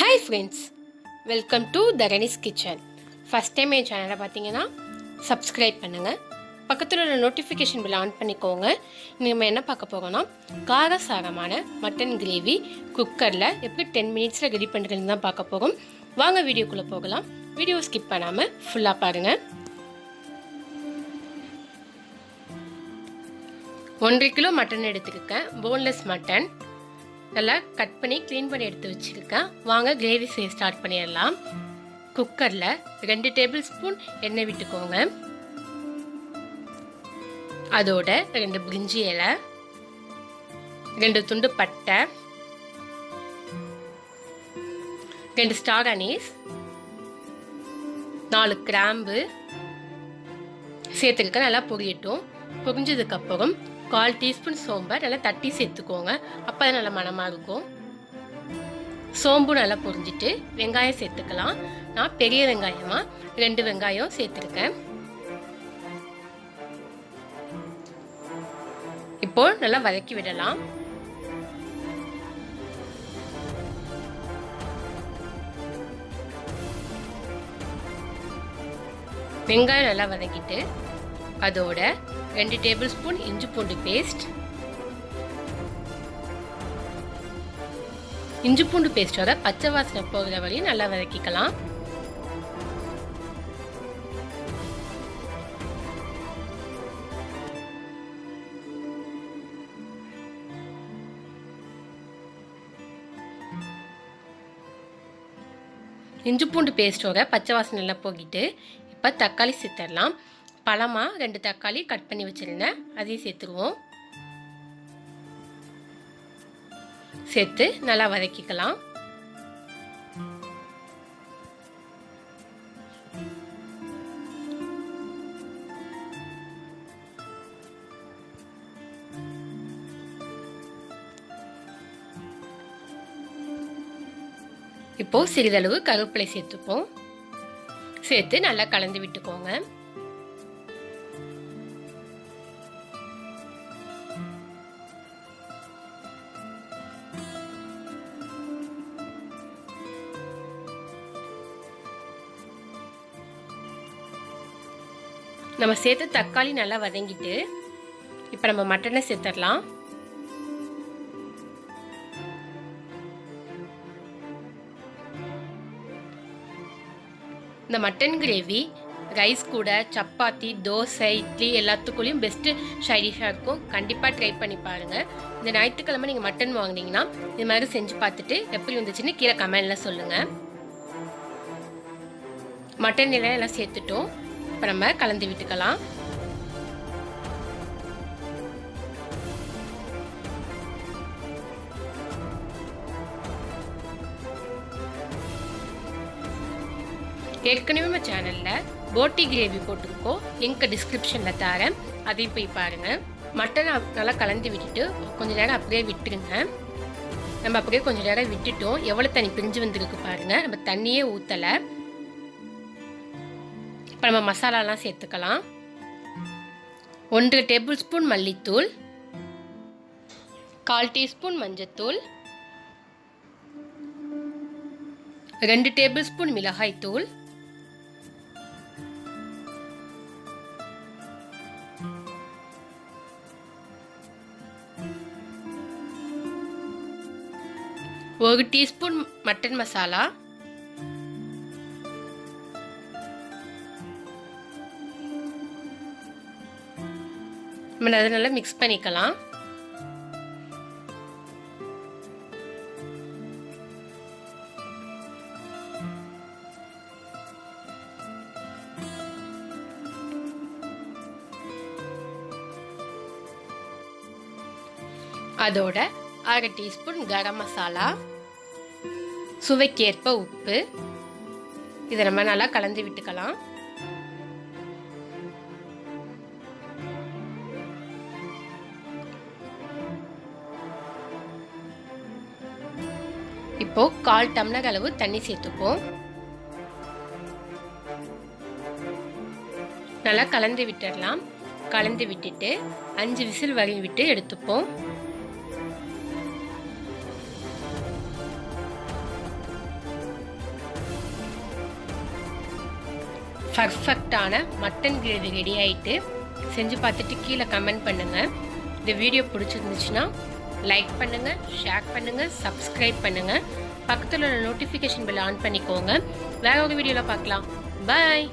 Hi friends welcome to Dharani's kitchen first time என் சேனலை பார்த்தீங்கன்னா subscribe பண்ணுங்கள் பக்கத்தில் உள்ள நோட்டிஃபிகேஷன் பில் ஆன் பண்ணிக்கோங்க. நம்ம என்ன பார்க்க போகிறோம்னா காரசாரமான மட்டன் கிரேவி குக்கரில் எப்படி டென் மினிட்ஸில் ரெடி பண்ணுறதுன்னு தான் பார்க்க போகிறோம் வாங்க வீடியோக்குள்ளே போகலாம். வீடியோ ஸ்கிப் பண்ணாமல் ஃபுல்லாக பாருங்கள் ஒன்றரை கிலோ மட்டன் எடுத்துருக்கேன். போன்லெஸ் மட்டன் நல்லா கட் பண்ணி க்ளீன் பண்ணி எடுத்து வச்சுருக்கேன். வாங்க கிரேவி செய்ய ஸ்டார்ட் பண்ணிடலாம். குக்கரில் ரெண்டு டேபிள் ஸ்பூன் எண்ணெய் விட்டுக்கோங்க. அதோட ரெண்டு பிரிஞ்சி இலை ரெண்டு துண்டு பட்டை ரெண்டு ஸ்டார் அனீஸ் நாலு கிராம்பு சேர்த்துக்க நல்லா பொரியட்டும். பொரிஞ்சதுக்கப்புறம் கால் டீஸ்பூன் சோம்பை நல்லா தட்டி சேர்த்துக்கோங்க. அப்போ தான் நல்லா மணமாக இருக்கும். சோம்பு நல்லா பொரிஞ்சிட்டு வெங்காயம் சேர்த்துக்கலாம். நான் பெரிய வெங்காயமாக ரெண்டு வெங்காயம் சேர்த்துருக்கேன். இப்போ நல்லா வதக்கி விடலாம். வெங்காயம் நல்லா வதக்கிட்டு அதோட ரெண்டு டேபிள் ஸ்பூன் இஞ்சி பூண்டு பேஸ்ட். இஞ்சி பூண்டு பேஸ்டோட பச்சை வாசனை போகிற வரையும் நல்லா வதக்கிக்கலாம். இஞ்சி பூண்டு பேஸ்டோட பச்சை வாசனை எல்லாம் போகிட்டு இப்போ தக்காளி சித்தரலாம். பழமாக ரெண்டு தக்காளி கட் பண்ணி வச்சுருந்தேன். அதையும் சேர்த்துருவோம். சேர்த்து நல்லா வதக்கிக்கலாம். இப்போ சிறிதளவு கருவேப்பிலை சேர்த்துப்போம். சேர்த்து நல்லா கலந்து விட்டுக்கோங்க. நம்ம சேர்த்து தக்காளி நல்லா வதங்கிட்டு இப்போ நம்ம மட்டனை சேர்த்துடலாம். இந்த மட்டன் கிரேவி ரைஸ் கூட சப்பாத்தி தோசை இட்லி எல்லாத்துக்குள்ளேயும் பெஸ்ட்டு ஷைடிஷாக இருக்கும். கண்டிப்பாக ட்ரை பண்ணி பாருங்கள் இந்த ஞாயிற்றுக்கிழமை நீங்கள் மட்டன் வாங்கினீங்கன்னா இது மாதிரி செஞ்சு பார்த்துட்டு எப்படி வந்துச்சுன்னு கீழே கமெண்டில் சொல்லுங்கள் மட்டன் எல்லாம் எல்லாம் சேர்த்துட்டோம். இப்போ நம்ம கலந்து விட்டுக்கலாம். ஏற்கனவே நம்ம சேனலில் போட்டி கிரேவி போட்டிருக்கோம். லிங்க் டிஸ்கிரிப்ஷனில் தரேன். அதையும் போய் பாருங்கள் மட்டனை நல்லா கலந்து விட்டுட்டு கொஞ்சம் நேரம் அப்படியே விட்டுருங்க. நம்ம அப்படியே கொஞ்சம் நேரம் விட்டுட்டோம். எவ்வளோ தண்ணி பிரிஞ்சு வந்திருக்கு பாருங்கள் நம்ம தண்ணியே ஊற்றலை இப்போ நம்ம மசாலாலாம் சேர்த்துக்கலாம். ஒன்றரை டேபிள் ஸ்பூன் மல்லித்தூள். கால் டீஸ்பூன் மஞ்சத்தூள். ரெண்டு டேபிள் ஸ்பூன் மிளகாய்த்தூள். ஒரு டீஸ்பூன் மட்டன் மசாலா. நம்ம அதை நல்லா மிக்ஸ் பண்ணிக்கலாம். அதோட அரை டீஸ்பூன் கரம் மசாலா சுவைக்கேற்ப உப்பு. இதை நம்ம நல்லா கலந்து விட்டுக்கலாம். இப்போ கால் டம்ளர் அளவு தண்ணி சேர்த்துப்போம். நல்லா கலந்து விட்டுடலாம். கலந்து விட்டுட்டு அஞ்சு விசில் வரை விட்டு எடுத்துப்போம். பர்ஃபெக்டான மட்டன் கிரேவி ரெடி ஆகிட்டு செஞ்சு பார்த்துட்டு கீழே கமெண்ட் பண்ணுங்கள் இந்த வீடியோ பிடிச்சிருந்துச்சுன்னா லைக் பண்ணுங்கள் ஷேர் பண்ணுங்கள் சப்ஸ்கிரைப் பண்ணுங்கள் பக்கத்தில் உள்ள நோட்டிஃபிகேஷன் பில் ஆன் பண்ணிக்கோங்க. வேற ஒரு வீடியோவில் பார்க்கலாம். பாய்